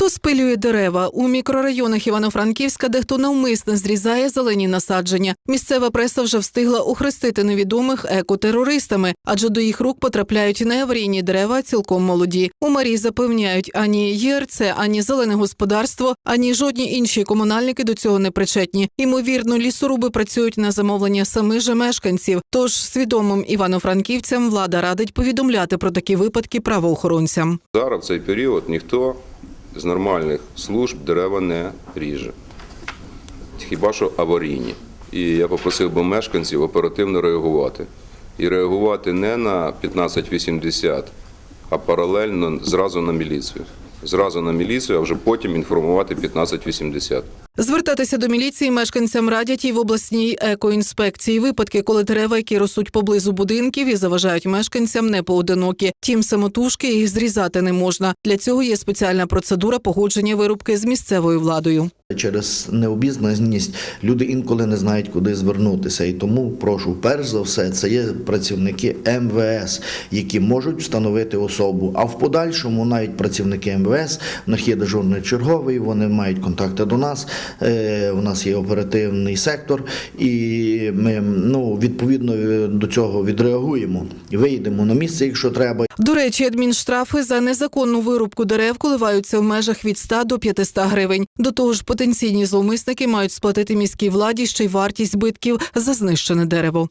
Хто спилює дерева у мікрорайонах Івано-Франківська, де хто навмисно зрізає зелені насадження. Місцева преса вже встигла охрестити невідомих екотерористами, адже до їх рук потрапляють не аварійні дерева, цілком молоді. У Марії запевняють, ані ЄРЦ, ані зелене господарство, ані жодні інші комунальники до цього не причетні. Ймовірно, лісоруби працюють на замовлення самих же мешканців. Тож свідомим івано-франківцям влада радить повідомляти про такі випадки правоохоронцям. Зараз цей період ніхто з нормальних служб дерева не ріже. Хіба що аварійні. І я попросив би мешканців оперативно реагувати. І реагувати не на 1580, а паралельно зразу на міліцію. Зразу на міліцію, а вже потім інформувати 1580. Звертатися до міліції мешканцям радять і в обласній екоінспекції. Випадки, коли дерева, які ростуть поблизу будинків і заважають мешканцям, не поодинокі. Тім самотужки їх зрізати не можна. Для цього є спеціальна процедура погодження вирубки з місцевою владою. Через необізнаність люди інколи не знають, куди звернутися. І тому прошу, перш за все, це є працівники МВС, які можуть встановити особу. А в подальшому навіть працівники МВС, в них є дежурний черговий, вони мають контакти до нас. е, У нас є оперативний сектор, і ми ну, відповідно е, до цього відреагуємо. Вийдемо на місце, якщо треба. До речі, адмінштрафи за незаконну вирубку дерев коливаються в межах від 100 до 500 гривень. До того ж, потенційні зловмисники мають сплатити міській владі ще й вартість збитків за знищене дерево.